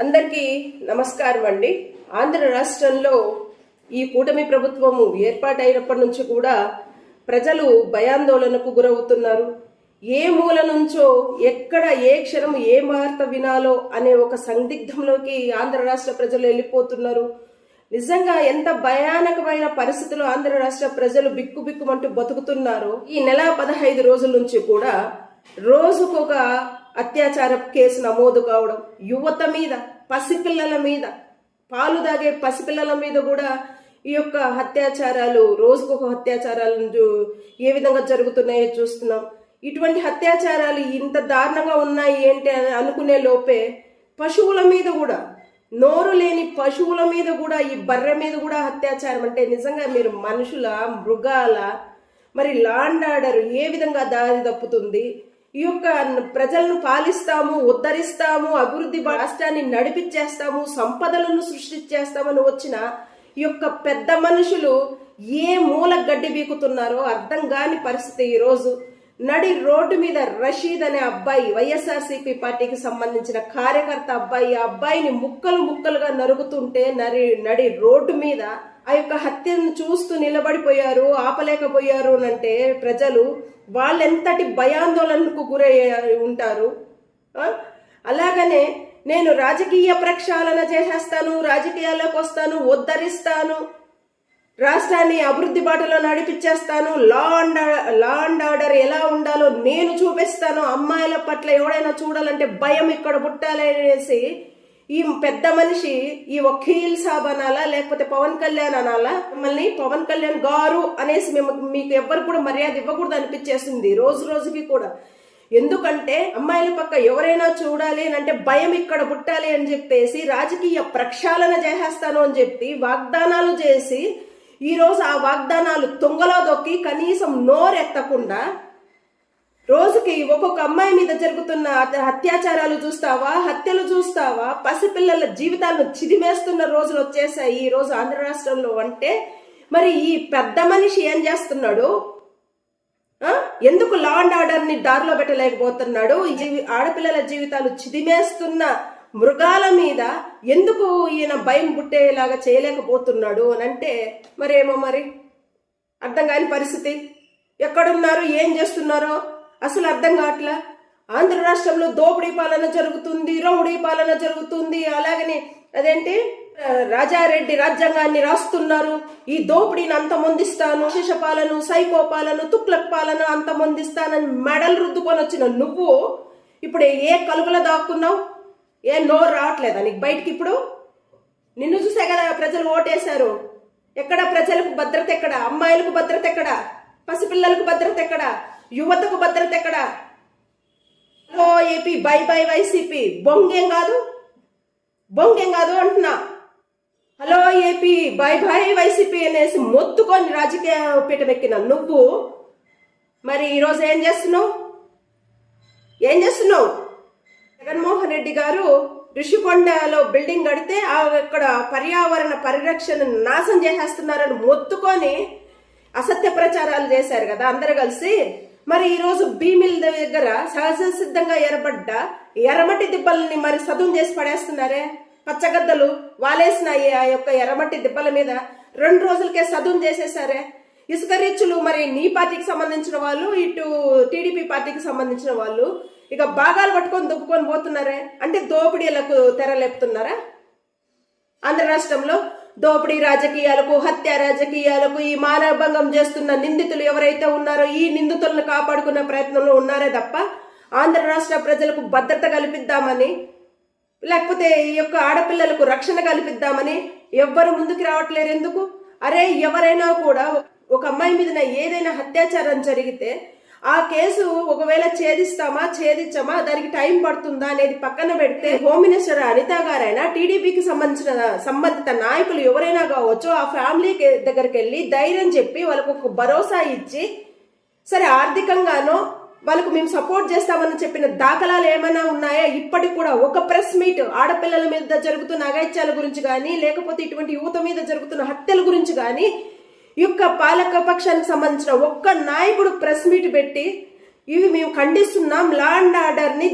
అందరికీ నమస్కారం అండి. ఆంధ్ర రాష్ట్రంలో ఈ కూటమి ప్రభుత్వము ఏర్పాటైనప్పటి నుంచి కూడా ప్రజలు భయాందోళనకు గురవుతున్నారు. ఏ మూల నుంచో ఎక్కడ ఏ క్షణం ఏ వార్త వినాలో అనే ఒక సందిగ్ధంలోకి ఆంధ్ర రాష్ట్ర ప్రజలు వెళ్ళిపోతున్నారు. నిజంగా ఎంత భయానకమైన పరిస్థితులు ఆంధ్ర రాష్ట్ర ప్రజలు బిక్కు బిక్కుమంటూ బతుకుతున్నారో. ఈ నెల పదహైదు రోజుల నుంచి కూడా రోజుకొక అత్యాచార కేసు నమోదు కావడం యువత మీద పసిపిల్లల మీద పాలు తాగే పసిపిల్లల మీద కూడా ఈ యొక్క అత్యాచారాలు రోజుకొక అత్యాచారాలు ఏ విధంగా జరుగుతున్నాయో చూస్తున్నాం. ఇటువంటి అత్యాచారాలు ఇంత దారుణంగా ఉన్నాయి ఏంటి అని అనుకునే లోపే పశువుల మీద కూడా నోరు లేని పశువుల మీద కూడా ఈ బర్రె మీద కూడా అత్యాచారం. అంటే నిజంగా మీరు మనుషుల మృగాల మరి లాండ్ ఆర్డర్ ఏ విధంగా దారి తప్పుతుంది? ఈ యొక్క ప్రజలను పాలిస్తాము ఉద్ధరిస్తాము అభివృద్ధి రాష్ట్రాన్ని నడిపించేస్తాము సంపదలను సృష్టించేస్తామని వచ్చిన ఈ యొక్క పెద్ద మనుషులు ఏ మూల గడ్డి బీకుతున్నారో అర్థం కాని పరిస్థితి ఈరోజు నడి రోడ్డు మీద రషీద్ అనే అబ్బాయి వైఎస్ఆర్సీపీ పార్టీకి సంబంధించిన కార్యకర్త అబ్బాయి ఆ అబ్బాయిని ముక్కలు ముక్కలుగా నరుగుతుంటే నరి నడి రోడ్డు మీద ఆ యొక్క హత్యను చూస్తూ నిలబడిపోయారు ఆపలేకపోయారు అని అంటే ప్రజలు వాళ్ళెంతటి భయాందోళనకు గురయ్య ఉంటారు? అలాగనే నేను రాజకీయ ప్రక్షాళన చేసేస్తాను రాజకీయాల్లోకి వస్తాను ఉద్ధరిస్తాను రాష్ట్రాన్ని అభివృద్ధి బాటలో నడిపించేస్తాను law and law and order ఎలా ఉండాలో నేను చూపిస్తాను అమ్మాయిల పట్ల ఎవడైనా చూడాలంటే భయం ఇక్కడ పుట్టాలి అనేసి ఈ పెద్ద మనిషి ఈ వకీల్ సాబ్ అనాలా లేకపోతే పవన్ కళ్యాణ్ అనాలా? మిమ్మల్ని పవన్ కళ్యాణ్ గారు అనేసి మేము మీకు ఎవ్వరు కూడా మర్యాద ఇవ్వకూడదు అనిపించేస్తుంది రోజు రోజుకి కూడా. ఎందుకంటే అమ్మాయిల పక్క ఎవరైనా చూడాలి అని అంటే భయం ఇక్కడ పుట్టాలి అని చెప్పేసి రాజకీయ ప్రక్షాళన చేసేస్తాను అని చెప్పి వాగ్దానాలు చేసి ఈ రోజు ఆ వాగ్దానాలు తుంగలో దొక్కి కనీసం నోరెత్తకుండా రోజుకి ఒక్కొక్క అమ్మాయి మీద జరుగుతున్న అత్యాచారాలు చూస్తావా? హత్యలు చూస్తావా? పసిపిల్లల జీవితాలను చిదిమేస్తున్న రోజులు వచ్చేసాయి ఈ రోజు ఆంధ్ర రాష్ట్రంలో అంటే. మరి ఈ పెద్ద మనిషి ఏం చేస్తున్నాడు? ఎందుకు లా అండ్ ఆర్డర్ని దారిలో పెట్టలేకపోతున్నాడు? ఈ జీవి ఆడపిల్లల జీవితాలు చిదిమేస్తున్న మృగాల మీద ఎందుకు ఈయన భయం పుట్టేలాగా చేయలేకపోతున్నాడు అని అంటే మరేమో మరి? అర్థం కాని పరిస్థితి. ఎక్కడున్నారు? ఏం చేస్తున్నారో? అసలు అర్థం కావట్లా? ఆంధ్ర రాష్ట్రంలో దోపిడీ పాలన జరుగుతుంది రౌడీ పాలన జరుగుతుంది. అలాగనే అదేంటి? రాజారెడ్డి రాజ్యాంగాన్ని రాస్తున్నారు. ఈ దోపిడీని అంతమొందిస్తాను. శిష పాలన సైకో పాలన తుక్లక్ పాలన అంతమొందిస్తానని మెడల్ రుద్దుకొని వచ్చిన నువ్వు ఇప్పుడు ఏ కలుగులో దాక్కున్నావు? ఏ నోరు రావట్లేదా నీకు బయటికి ఇప్పుడు? నిన్ను చూసే కదా ప్రజలు ఓటేశారు. ఎక్కడ ప్రజలకు భద్రత ఎక్కడ? అమ్మాయిలకు భద్రత ఎక్కడ? పసిపిల్లలకు భద్రత ఎక్కడ? యువతకు భద్రత ఎక్కడ? ఓ ఏపీ బై బై వైసీపీ. బొంగేం కాదు? బొంగేం కాదు అంటున్నా. Hello AP bye bye YCP అనేసి మొత్తుకొని రాజకీయ పీఠమెక్కిన నువ్వు. మరి ఈరోజు ఏం చేస్తున్నావు? ఏం చేస్తున్నావు? జగన్మోహన్ రెడ్డి గారు ఋషికొండలో బిల్డింగ్ కడితే ఆ అక్కడ పర్యావరణ పరిరక్షణ నాశనం చేసేస్తున్నారని మొత్తుకొని అసత్య ప్రచారాలు చేశారు కదా అందరు కలిసి. మరి ఈరోజు రోజు భీమిల్ దగ్గర సహజ సిద్ధంగా ఏర్పడ్డ ఎర్రమట్టి దిబ్బల్ని మరి సదుం చేసి పడేస్తున్నారే? పచ్చగద్దలు వాలేసినాయి ఆ యొక్క ఎర్రమట్టి దిబ్బల మీద. రెండు రోజులకే సదుం చేసేసారే. ఇసుక రీచులు మరి నీ పార్టీకి సంబంధించిన వాళ్ళు ఇటు టీడీపీ పార్టీకి సంబంధించిన వాళ్ళు ఇక భాగాలు పట్టుకొని దుబ్బుకొని పోతున్నారే? అంటే దోపిడీలకు తెరలేపుతున్నారా? ఆంధ్ర రాష్ట్రంలో దోపిడీ రాజకీయాలకు హత్య రాజకీయాలకు ఈ మానవభంగం చేస్తున్న నిందితులు ఎవరైతే ఉన్నారో ఈ నిందితులను కాపాడుకున్న ప్రయత్నంలో ఉన్నారే తప్ప ఆంధ్ర రాష్ట్ర ప్రజలకు భద్రత కల్పిద్దామని లేకపోతే ఈ యొక్క ఆడపిల్లలకు రక్షణ కల్పిద్దామని ఎవ్వరు ముందుకు రావట్లేరు ఎందుకు? అరే ఎవరైనా కూడా ఒక అమ్మాయి మీద ఏదైనా అత్యాచారం జరిగితే ఆ కేసు ఒకవేళ ఛేదిస్తామా ఛేదించమా దానికి టైం పడుతుందా అనేది పక్కన పెడితే హోమ్ మినిస్టర్ అనిత గారైనా టీడీపీకి సంబంధించిన సంబంధిత నాయకులు ఎవరైనా కావచ్చు ఆ ఫ్యామిలీ దగ్గరికి వెళ్ళి ధైర్యం చెప్పి వాళ్ళకు ఒక భరోసా ఇచ్చి సరే ఆర్థికంగానో వాళ్ళకు మేము సపోర్ట్ చేస్తామని చెప్పిన దాఖలాలు ఏమైనా ఉన్నాయా? ఇప్పటికి కూడా ఒక ప్రెస్ మీట్ ఆడపిల్లల మీద జరుగుతున్న అగైత్యాల గురించి కానీ లేకపోతే ఇటువంటి యువత మీద జరుగుతున్న హత్యల గురించి కానీ యొక్క పాలక పక్షానికి సంబంధించిన ఒక్క నాయకుడు ప్రెస్ మీట్ పెట్టి ఇవి మేము ఖండిస్తున్నాం లా అండ్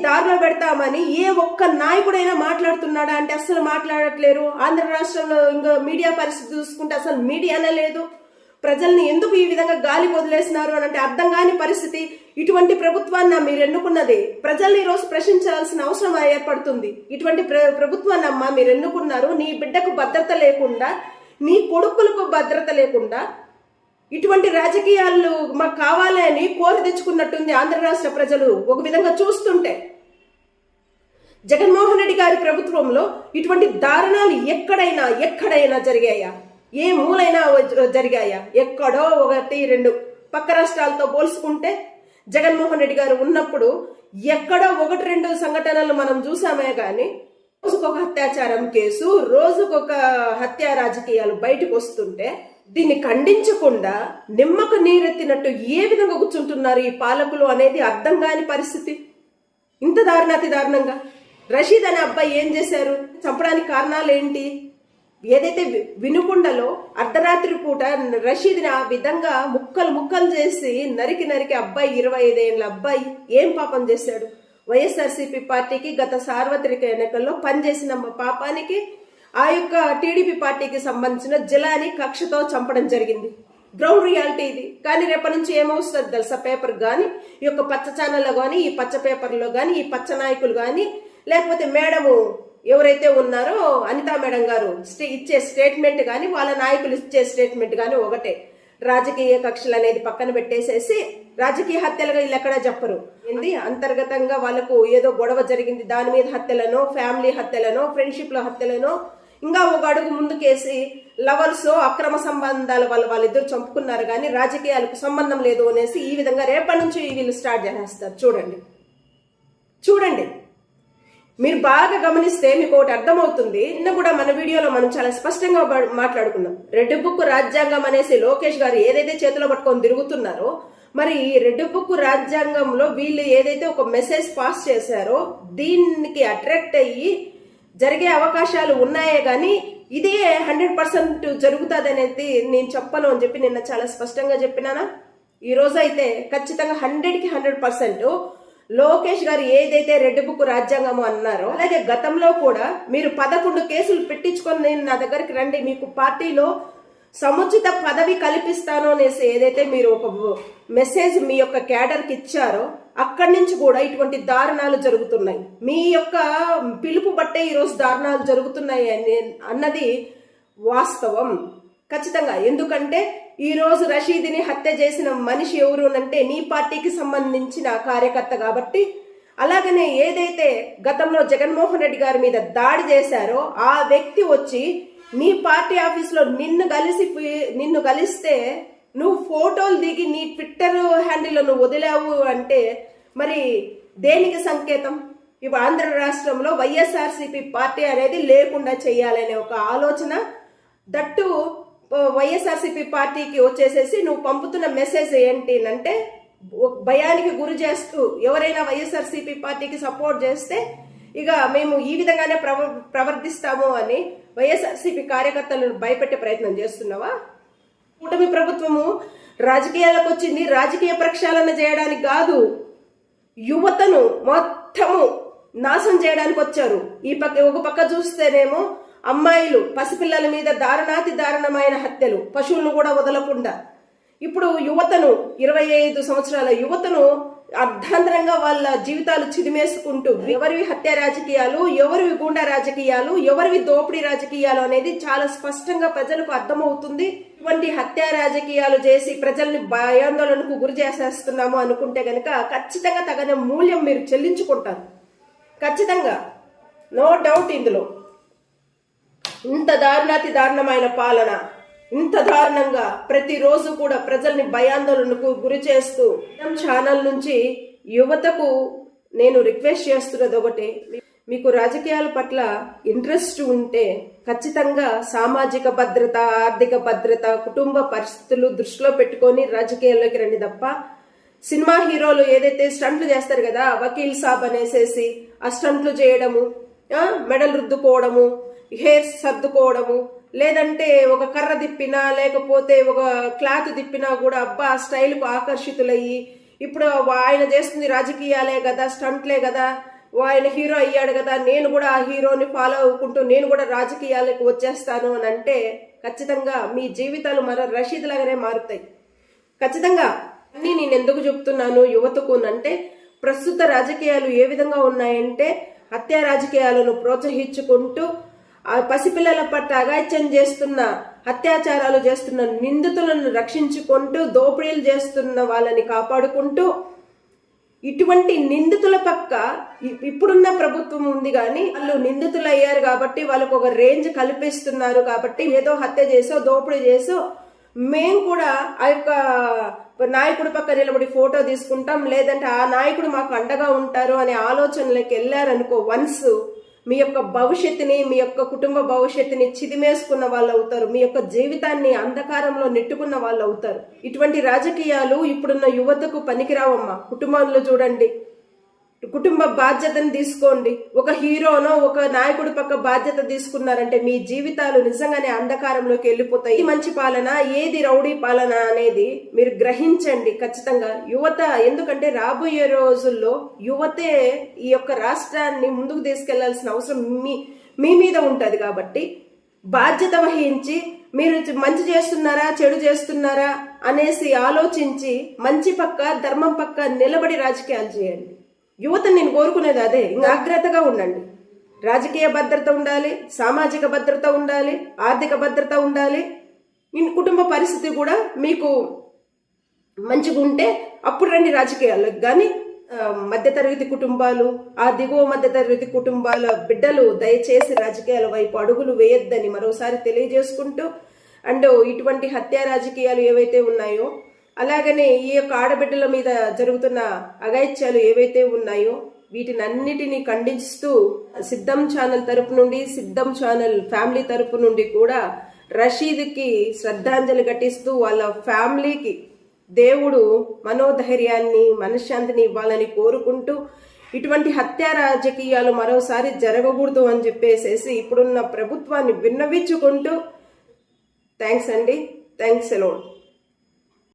దారిలో పెడతామని ఏ ఒక్క నాయకుడైనా మాట్లాడుతున్నాడా అంటే అసలు మాట్లాడట్లేరు. ఆంధ్ర రాష్ట్రంలో ఇంకా మీడియా పరిస్థితి చూసుకుంటే అసలు మీడియానే లేదు. ప్రజల్ని ఎందుకు ఈ విధంగా గాలి వదిలేసినారు అని అంటే అర్థం కాని పరిస్థితి. ఇటువంటి ప్రభుత్వాన్ని మీరు ఎన్నుకున్నది ప్రజల్ని ఈరోజు రోజు ప్రశ్నించాల్సిన అవసరం ఏర్పడుతుంది. ఇటువంటి ప్ర ప్రభుత్వాన్ని అమ్మ మీరు ఎన్నుకున్నారు. నీ బిడ్డకు భద్రత లేకుండా నీ కొడుకులకు భద్రత లేకుండా ఇటువంటి రాజకీయాలు మాకు కావాలని కోరి తెచ్చుకున్నట్టుంది ఆంధ్ర రాష్ట్ర ప్రజలు. ఒక విధంగా చూస్తుంటే జగన్మోహన్ రెడ్డి గారి ప్రభుత్వంలో ఇటువంటి దారుణాలు ఎక్కడైనా ఎక్కడైనా జరిగాయా? ఏ మూలైనా జరిగాయా? ఎక్కడో ఒకటి రెండు పక్క రాష్ట్రాలతో పోల్చుకుంటే జగన్మోహన్ రెడ్డి గారు ఉన్నప్పుడు ఎక్కడో ఒకటి రెండు సంఘటనలు మనం చూసామే కానీ రోజుకొక అత్యాచారం కేసు రోజుకొక హత్య రాజకీయాలు బయటకు వస్తుంటే దీన్ని ఖండించకుండా నిమ్మకు నీరెత్తినట్టు ఏ విధంగా కూర్చుంటున్నారు ఈ పాలకులు అనేది అర్థం కాని పరిస్థితి. ఇంత దారుణాతి దారుణంగా. రషీద్ అనే అబ్బాయి ఏం చేశారు? చంపడానికి కారణాలు ఏంటి ఏదైతే వి- అర్ధరాత్రి పూట రషీద్ని ఆ విధంగా ముక్కలు ముక్కలు చేసి నరికి నరికి అబ్బాయి ఇరవై ఐదేళ్ళ అబ్బాయి ఏం పాపం చేశాడు? వైఎస్ఆర్సీపీ పార్టీకి గత సార్వత్రిక ఎన్నికల్లో పనిచేసిన మా పాపానికి ఆ యొక్క టీడీపీ పార్టీకి సంబంధించిన జిలాని కక్షతో చంపడం జరిగింది. గ్రౌండ్ రియాలిటీ ఇది. కానీ రేపటి నుంచి ఏమవుతుంది తెలుసా పేపర్ కానీ ఈ యొక్క పచ్చ ఛానల్లో కానీ ఈ పచ్చ పేపర్లో కానీ ఈ పచ్చ నాయకులు కానీ లేకపోతే మేడము ఎవరైతే ఉన్నారో అనితా మేడం గారు ఇచ్చే స్టేట్మెంట్ కానీ వాళ్ళ నాయకులు ఇచ్చే స్టేట్మెంట్ కానీ ఒకటే. రాజకీయ కక్షలు అనేది పక్కన పెట్టేసేసి రాజకీయ హత్యలుగా వీళ్ళు ఎక్కడా చెప్పరు. ఏంది? అంతర్గతంగా వాళ్ళకు ఏదో గొడవ జరిగింది. దాని మీద హత్యలనో ఫ్యామిలీ హత్యలను ఫ్రెండ్షిప్లో హత్యలను ఇంకా ఒక అడుగు ముందుకేసి లవర్స్ అక్రమ సంబంధాల వల్ల వాళ్ళిద్దరు చంపుకున్నారు. కానీ రాజకీయాలకు సంబంధం లేదు అనేసి ఈ విధంగా రేపటి నుంచి వీళ్ళు స్టార్ట్ చేసేస్తారు. చూడండి. చూడండి. మీరు బాగా గమనిస్తే మీకు ఒకటి అర్థమవుతుంది. నిన్న కూడా మన వీడియోలో మనం చాలా స్పష్టంగా మాట్లాడుకున్నాం. రెడ్ బుక్ రాజ్యాంగం అనేసి లోకేష్ గారు ఏదైతే చేతిలో పట్టుకొని తిరుగుతున్నారో మరి ఈ రెడ్ బుక్ రాజ్యాంగంలో వీళ్ళు ఏదైతే ఒక మెసేజ్ పాస్ చేశారో దీనికి అట్రాక్ట్ అయ్యి జరిగే అవకాశాలు ఉన్నాయే కానీ ఇదే హండ్రెడ్ పర్సెంట్ జరుగుతుంది అనేది నేను చెప్పను అని చెప్పి నిన్న చాలా స్పష్టంగా చెప్పినానా? ఈ రోజు అయితే ఖచ్చితంగా హండ్రెడ్కి హండ్రెడ్ పర్సెంట్ లోకేష్ గారు ఏదైతే రెడ్ బుక్ రాజ్యాంగం అన్నారో అలాగే గతంలో కూడా మీరు పదకొండు కేసులు పెట్టించుకొని నేను నా దగ్గరికి రండి మీకు పార్టీలో సముచిత పదవి కల్పిస్తాను అనేసి ఏదైతే మీరు ఒక మెసేజ్ మీ యొక్క క్యాడర్కి ఇచ్చారో అక్కడి నుంచి కూడా ఇటువంటి దారుణాలు జరుగుతున్నాయి. మీ యొక్క పిలుపు బట్టే ఈరోజు దారుణాలు జరుగుతున్నాయి అని అన్నది వాస్తవం. ఖచ్చితంగా. ఎందుకంటే ఈరోజు రోజు రషీద్ని హత్య చేసిన మనిషి ఎవరు అంటే నీ పార్టీకి సంబంధించిన కార్యకర్త కాబట్టి. అలాగనే ఏదైతే గతంలో జగన్మోహన్ రెడ్డి గారి మీద దాడి చేశారో ఆ వ్యక్తి వచ్చి నీ పార్టీ ఆఫీస్లో నిన్ను కలిసి నిన్ను కలిస్తే నువ్వు ఫోటోలు దిగి నీ ట్విట్టర్ హ్యాండిల్లో నువ్వు వదిలావు అంటే మరి దేనికి సంకేతం? ఇప్పుడు ఆంధ్ర రాష్ట్రంలో వైఎస్ఆర్సీపీ పార్టీ అనేది లేకుండా చేయాలనే ఒక ఆలోచన. దట్టు వైఎస్ఆర్సీపీ పార్టీకి వచ్చేసేసి నువ్వు పంపుతున్న మెసేజ్ ఏంటి అంటే భయానికి గురి చేస్తూ ఎవరైనా వైఎస్ఆర్సీపీ పార్టీకి సపోర్ట్ చేస్తే ఇక మేము ఈ విధంగానే ప్రవ ప్రవర్తిస్తాము అని వైఎస్ఆర్సీపీ కార్యకర్తలను భయపెట్టే ప్రయత్నం చేస్తున్నావా? కూటమి ప్రభుత్వము రాజకీయాలకు వచ్చింది రాజకీయ ప్రక్షాళన చేయడానికి కాదు యువతను మొత్తము నాశనం చేయడానికి వచ్చారు. ఈ పక్క ఒక పక్క చూస్తేనేమో అమ్మాయిలు పసిపిల్లల మీద దారుణాతి దారుణమైన హత్యలు. పశువులను కూడా వదలకుండా. ఇప్పుడు యువతను ఇరవై ఐదు సంవత్సరాల యువతను అర్ధాంతరంగా వాళ్ళ జీవితాలు చిదిమేసుకుంటూ ఎవరివి హత్య రాజకీయాలు ఎవరివి గుండా రాజకీయాలు ఎవరివి దోపిడీ రాజకీయాలు అనేది చాలా స్పష్టంగా ప్రజలకు అర్థమవుతుంది. ఇటువంటి హత్య రాజకీయాలు చేసి ప్రజల్ని భయాందోళనకు గురి చేసేస్తున్నాము అనుకుంటే గనక ఖచ్చితంగా తగిన మూల్యం మీరు చెల్లించుకుంటారు. ఖచ్చితంగా. నో డౌట్ ఇందులో. ఇంత దారుణాతి దారుణమైన పాలన ఇంత దారుణంగా ప్రతిరోజు కూడా ప్రజల్ని భయాందోళనకు గురి చేస్తూ ఛానల్ నుంచి యువతకు నేను రిక్వెస్ట్ చేస్తున్నది ఒకటి. మీకు రాజకీయాల పట్ల ఇంట్రెస్ట్ ఉంటే ఖచ్చితంగా సామాజిక భద్రత ఆర్థిక భద్రత కుటుంబ పరిస్థితులు దృష్టిలో పెట్టుకొని రాజకీయాల్లోకి రండి తప్ప సినిమా హీరోలు ఏదైతే స్టంట్లు చేస్తారు కదా వకీల్ సాబ్ అనేసేసి ఆ స్టంట్లు చేయడము మెడలు రుద్దుకోవడము హెయిర్ సర్దుకోవడము లేదంటే ఒక కర్ర తిప్పినా లేకపోతే ఒక క్లాత్ తిప్పినా కూడా అబ్బా స్టైల్కు ఆకర్షితులయ్యి. ఇప్పుడు ఆయన చేస్తుంది రాజకీయాలే కదా స్టంట్లే కదా ఆయన హీరో అయ్యాడు కదా నేను కూడా ఆ హీరోని ఫాలో అవ్వుకుంటూ నేను కూడా రాజకీయాలకు వచ్చేస్తాను అని అంటే ఖచ్చితంగా మీ జీవితాలు మరో రషీద్ లాగానే మారుతాయి. ఖచ్చితంగా. అని నేను ఎందుకు చెప్తున్నాను యువతకు అంటే ప్రస్తుత రాజకీయాలు ఏ విధంగా ఉన్నాయంటే హత్యా రాజకీయాలను ప్రోత్సహించుకుంటూ ఆ పసిపిల్లల పట్ల అగాత్యం చేస్తున్న అత్యాచారాలు చేస్తున్న నిందితులను రక్షించుకుంటూ దోపిడీలు చేస్తున్న వాళ్ళని కాపాడుకుంటూ ఇటువంటి నిందితుల పక్క ఇప్పుడున్న ప్రభుత్వం ఉంది కానీ వాళ్ళు నిందితులు అయ్యారు కాబట్టి వాళ్ళకు ఒక రేంజ్ కల్పిస్తున్నారు కాబట్టి ఏదో హత్య చేసో దోపిడీ చేసో మేం కూడా ఆ యొక్క నాయకుడి పక్క నిలబడి ఫోటో తీసుకుంటాం. లేదంటే ఆ నాయకుడు మాకు అండగా ఉంటారు అనే ఆలోచనలోకి వెళ్ళారనుకో వన్స్ మీ యొక్క భవిష్యత్తుని మీ యొక్క కుటుంబ భవిష్యత్తుని చిదిమేసుకున్న వాళ్ళు అవుతారు. మీ యొక్క జీవితాన్ని అంధకారంలో నెట్టుకున్న వాళ్ళు అవుతారు. ఇటువంటి రాజకీయాలు ఇప్పుడున్న యువతకు పనికిరావమ్మా. కుటుంబంలో చూడండి. కుటుంబ బాధ్యతను తీసుకోండి. ఒక హీరోనో ఒక నాయకుడి పక్క బాధ్యత తీసుకున్నారంటే మీ జీవితాలు నిజంగానే అంధకారంలోకి వెళ్ళిపోతాయి. ఈ మంచి పాలన ఏది రౌడీ పాలన అనేది మీరు గ్రహించండి ఖచ్చితంగా. యువత ఎందుకంటే రాబోయే రోజుల్లో యువతే ఈ యొక్క రాష్ట్రాన్ని ముందుకు తీసుకెళ్ళాల్సిన అవసరం మీ మీ మీద ఉంటుంది కాబట్టి బాధ్యత వహించి మీరు మంచి చేస్తున్నారా చెడు చేస్తున్నారా అనేసి ఆలోచించి మంచి పక్క ధర్మం పక్క నిలబడి రాజకీయాలు చేయండి. యువత నేను కోరుకునేది అదే. ఇంకా జాగ్రత్తగా ఉండండి. రాజకీయ భద్రత ఉండాలి సామాజిక భద్రత ఉండాలి ఆర్థిక భద్రత ఉండాలి. మీ కుటుంబ పరిస్థితి కూడా మీకు మంచిగా ఉంటే అప్పుడు రండి రాజకీయాలకు కానీ మధ్యతరగతి కుటుంబాలు ఆ దిగువ మధ్యతరగతి కుటుంబాల బిడ్డలు దయచేసి రాజకీయాల వైపు అడుగులు వేయొద్దని మరోసారి తెలియజేసుకుంటూ అండ్ ఇటువంటి హత్యా రాజకీయాలు ఏవైతే ఉన్నాయో అలాగనే ఈ యొక్క ఆడబిడ్డల మీద జరుగుతున్న అగాయిత్యాలు ఏవైతే ఉన్నాయో వీటిని అన్నిటినీ ఖండిస్తూ సిద్ధం ఛానల్ తరపు నుండి సిద్ధం ఛానల్ ఫ్యామిలీ తరపు నుండి కూడా రషీద్కి శ్రద్ధాంజలి ఘటిస్తూ వాళ్ళ ఫ్యామిలీకి దేవుడు మనోధైర్యాన్ని మనశ్శాంతిని ఇవ్వాలని కోరుకుంటూ ఇటువంటి హత్యా రాజకీయాలు మరోసారి జరగకూడదు అని చెప్పేసేసి ఇప్పుడున్న ప్రభుత్వాన్ని విన్నవించుకుంటూ థ్యాంక్స్ అండి. థ్యాంక్స్ ఎలోడ్